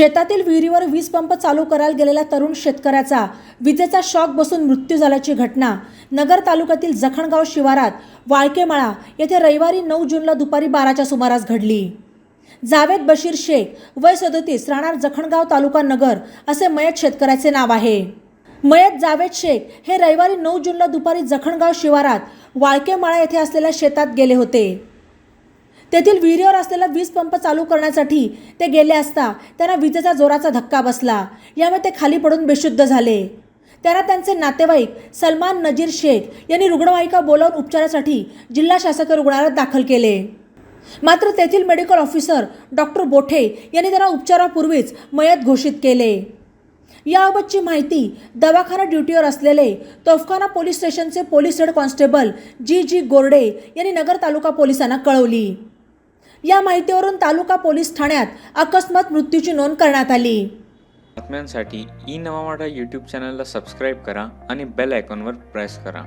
शेतातील विहिरीवर वीज पंप चालू करायला गेलेला तरुण शेतकऱ्याचा विजेचा शॉक बसून मृत्यू झाल्याची घटना. नगर तालुक्यातील जखणगाव शिवारात वाळकेमाळा येथे रविवारी नऊ जूनला दुपारी बाराच्या सुमारास घडली. जावेद बशीर शेख वय सदोतीस राहणार जखणगाव तालुका नगर असे मयत शेतकऱ्याचे नाव आहे. मयत जावेद शेख हे रविवारी नऊ जूनला दुपारी जखणगाव शिवारात वाळकेमाळा येथे असलेल्या शेतात गेले होते. तेथील विहिरीवर असलेला वीज पंप चालू करण्यासाठी ते गेले असता त्यांना विजेचा जोराचा धक्का बसला. यामुळे ते खाली पडून बेशुद्ध झाले. त्यांना त्यांचे नातेवाईक सलमान नजीर शेख यांनी रुग्णवाहिका बोलावून उपचारासाठी जिल्हा शासकीय रुग्णालयात दाखल केले. मात्र तेथील मेडिकल ऑफिसर डॉक्टर बोठे यांनी त्यांना उपचारापूर्वीच मयत घोषित केले. याबाबतची माहिती दवाखाना ड्युटीवर असलेले तोफखाना पोलीस स्टेशनचे police head constable G G Gorde यांनी नगर तालुका पोलिसांना कळवली. या माहितीवरून तालुका पोलीस ठाण्यात अकस्मात मृत्यूची नोंद करण्यात आली. बातम्यांसाठी ई नवा यूट्यूब चॅनलला सबस्क्राईब करा आणि बेल आयकॉनवर प्रेस करा.